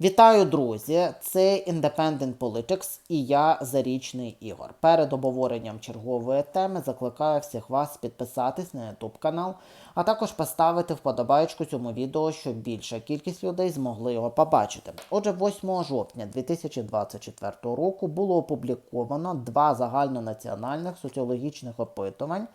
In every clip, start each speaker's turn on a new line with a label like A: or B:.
A: Вітаю, друзі! Це Independent Politics і я Зарічний Ігор. Перед обговоренням чергової теми закликаю всіх вас підписатись на YouTube канал, а також поставити вподобайку цьому відео, щоб більша кількість людей змогли його побачити. Отже, 8 жовтня 2024 року було опубліковано два загальнонаціональних соціологічних опитувань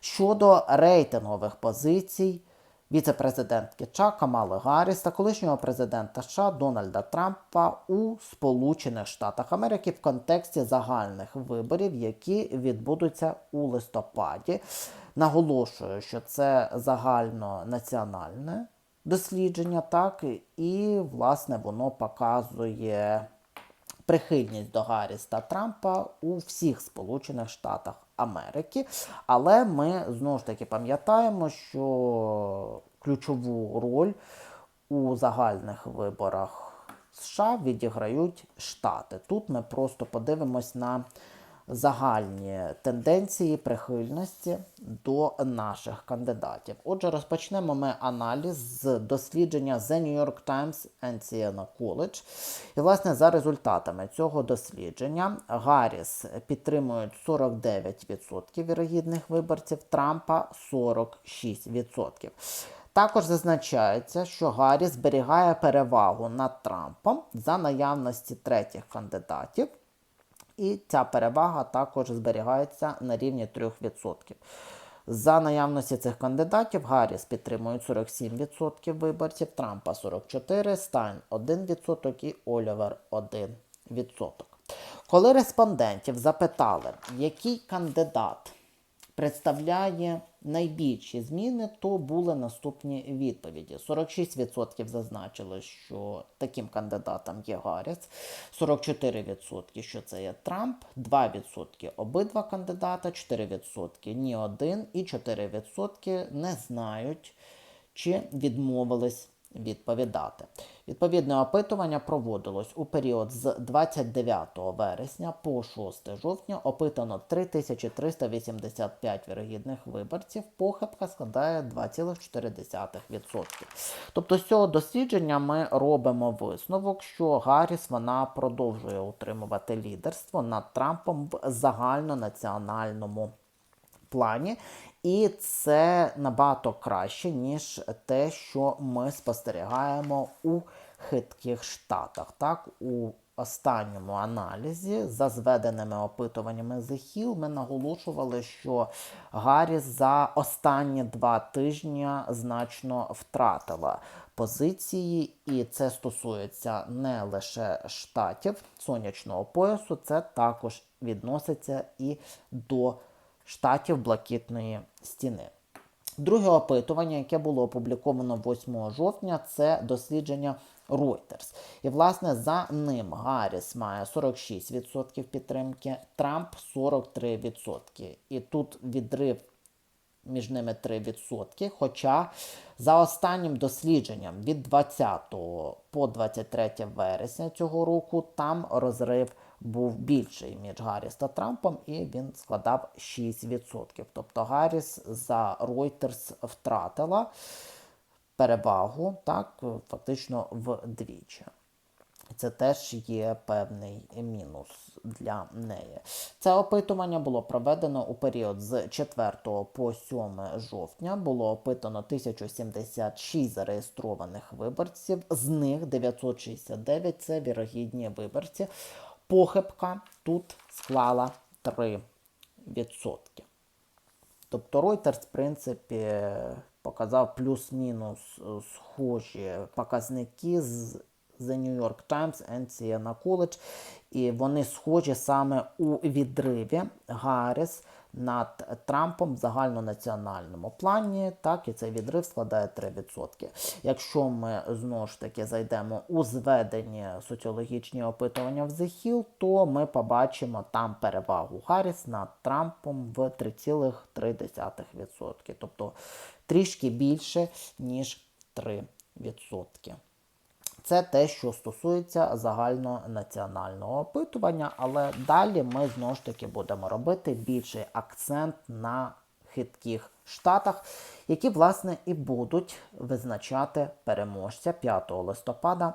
A: щодо рейтингових позицій віце-президентки США Камали Гарріс та колишнього президента США Дональда Трампа у Сполучених Штатах Америки в контексті загальних виборів, які відбудуться у листопаді. Наголошую, що це загальнонаціональне дослідження, так і власне воно показує прихильність до Гарріс та Трампа у всіх Сполучених Штатах Америки. Але ми знову ж таки пам'ятаємо, що ключову роль у загальних виборах США відіграють Штати. Тут ми просто подивимось на загальні тенденції прихильності до наших кандидатів. Отже, розпочнемо ми аналіз з дослідження The New York Times and Siena College. І, власне, за результатами цього дослідження Гарріс підтримують 49% вірогідних виборців, Трампа 46%. Також зазначається, що Гарріс зберігає перевагу над Трампом за наявності третіх кандидатів. І ця перевага також зберігається на рівні 3%. За наявності цих кандидатів Гарріс підтримують 47% виборців, Трампа 44%, Стайн 1% і Олівер 1%. Коли респондентів запитали, який кандидат представляє найбільші зміни, то були наступні відповіді. 46% зазначили, що таким кандидатом є Гарріс, 44% що це є Трамп, 2% обидва кандидата, 4% ні один і 4% не знають, чи відмовились відповідати. Відповідне опитування проводилось у період з 29 вересня по 6 жовтня. Опитано 3385 вірогідних виборців. Похибка складає 2,4%. Тобто з цього дослідження ми робимо висновок, що Гарріс вона продовжує утримувати лідерство над Трампом в загальнонаціональному плані. І це набагато краще, ніж те, що ми спостерігаємо у хитких штатах. Так, у останньому аналізі за зведеними опитуваннями The Hill ми наголошували, що Гарріс за останні два тижні значно втратила позиції, і це стосується не лише штатів сонячного поясу, це також відноситься і до штатів Блакитної стіни. Друге опитування, яке було опубліковано 8 жовтня, це дослідження Reuters. І, власне, за ним Гарріс має 46% підтримки, Трамп 43%. І тут відрив між ними 3%. Хоча за останнім дослідженням від 20 по 23 вересня цього року там розрив був більший між Гарріс та Трампом, і він складав 6%. Тобто Гарріс за Reuters втратила перевагу так, фактично вдвічі. Це теж є певний мінус для неї. Це опитування було проведено у період з 4 по 7 жовтня. Було опитано 1076 зареєстрованих виборців, з них 969 це вірогідні виборці. Похибка тут склала 3%. Тобто Reuters, в принципі, показав плюс-мінус схожі показники з The New York Times Siena College. І вони схожі саме у відриві Гарріс над Трампом в загальнонаціональному плані. Так, і цей відрив складає 3%. Якщо ми знову ж таки зайдемо у зведені соціологічні опитування в The Hill, то ми побачимо там перевагу Гарріс над Трампом в 3,3%. Тобто трішки більше, ніж 3%. Це те, що стосується загальнонаціонального опитування, але далі ми знову ж таки будемо робити більший акцент на хитких штатах, які, власне, і будуть визначати переможця 5 листопада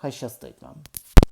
A: Хай щастить вам!